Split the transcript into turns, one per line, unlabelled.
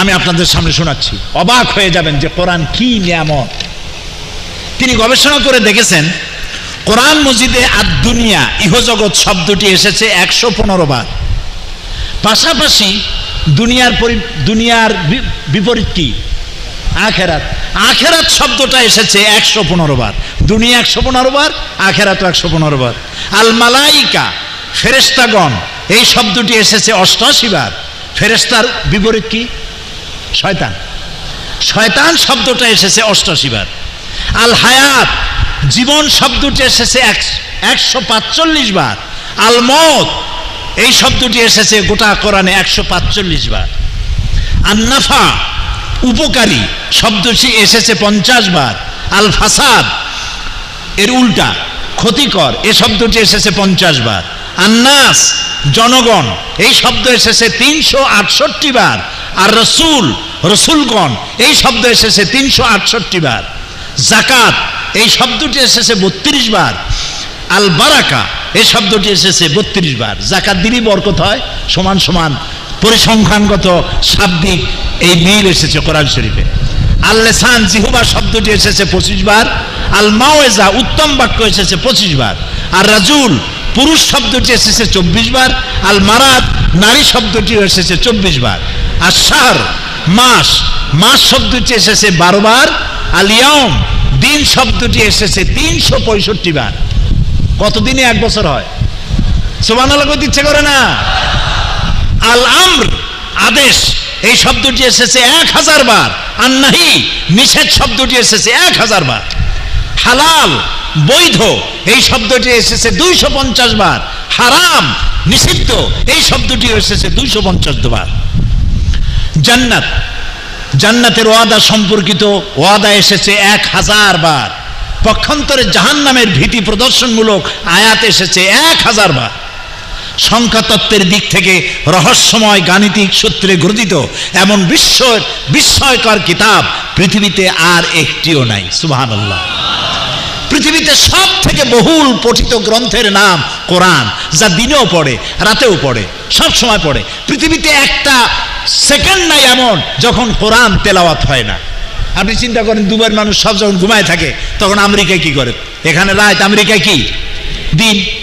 আমি আপনাদের সামনে শোনাচ্ছি। অবাক হয়ে যাবেন যে কোরআন কি নিয়ামত। তিনি গবেষণা করে দেখেছেন, কোরআন মজিদে আদুনিয়া ইহজগৎ শব্দটি এসেছে একশো পনেরো বার। পাশাপাশি দুনিয়ার দুনিয়ার বিপরীত কি? আখেরাত। আখেরাত শব্দটা এসেছে একশো পনেরো বার। দুনিয়া একশো পনেরো বার আখেরাত একশো পনেরো বার। আল মালাইকা ফেরেস্তাগণ এই শব্দটি এসেছে অষ্টআশি বার। ফেরেস্তার বিপরীত কি? শয়তান। শয়তান শব্দটা এসেছে অষ্টাশি বার আল হায়াত, জীবন শব্দটি এসেছে একশো পাঁচচল্লিশ বার। আল মত এই শব্দটি এসেছে গোটা কোরআনে একশো পাঁচচল্লিশ বার। আন্নাফা উপকারী শব্দটি এসেছে পঞ্চাশ বার। আল ফাসাদ, এর উল্টা ক্ষতিকর, এ শব্দটি এসেছে পঞ্চাশ বার। আন্নাস, জনগণ। এই শব্দ এসেছে তিনশো আটষট্টি বার। আর রসুল, রসুলগণ, এই শব্দ এসেছে তিনশো আটষট্টি বার। জাকাত এই শব্দটি এসেছে বত্রিশ বার। আল বারাকা এই শব্দটি এসেছে বত্রিশ বার। জাকাত দিনই বরকত হয়, সমান সমান পরিসংখ্যানগত শাব্দিক এই মিল এসেছে কোরআন শরীফে। আল লেসান জিহুবা শব্দটি এসেছে পঁচিশ বার। আল মাওয়েজা উত্তম বাক্য এসেছে পঁচিশ বার। আর রাজুল পুরুষ শব্দটি এসেছে চব্বিশ বার, আল মারাত নারী শব্দটি এসেছে চব্বিশ বার। আর শাহর মাস মাস শব্দটি এসেছে বারো বার, আল ইয়ম দিন শব্দটি এসেছে তিনশো পঁয়ষট্টি বার। কতদিনে এক বছর হয়? সোমান করতে ইচ্ছে করে না। আল আমর, আদেশ, এই শব্দটি এসেছে এক হাজার বার। আর নাহি, নিষেধ শব্দটি এসেছে এক হাজার বার। হালাল বৈধ। এই শব্দটি এসেছে দুইশো পঞ্চাশ বার। হারাম, নিষিদ্ধ। এই শব্দটি এসেছে দুইশো পঞ্চাশ বার। জান্নাত। জান্নাতের ওয়াদা সম্পর্কিত ওয়াদা এসেছে এক হাজার বার। পক্ষান্তরে জাহান্নামের ভীতি প্রদর্শনমূলক আয়াত এসেছে এক হাজার বার। সংখ্যাতত্ত্বের দিক থেকে রহস্যময় গাণিতিক সূত্রে গ্রথিত এমন বিশ্ব বিস্ময়কর কিতাব পৃথিবীতে আর একটিও নাই। সুবহান আল্লাহ পৃথিবীতে সব থেকে বহুল পঠিত গ্রন্থের নাম কোরআন, যা দিনেও পড়ে, রাতেও পড়ে, সব সময় পড়ে। পৃথিবীতে একটা সেকেন্ড নাই এমন যখন কোরআন তেলাওয়াত হয় না। আপনি চিন্তা করেন দুবার মানুষ সব যখন ঘুমায় থাকে, তখন আমেরিকায় কি করে? এখানে রায় আমেরিকায় কি? দিন।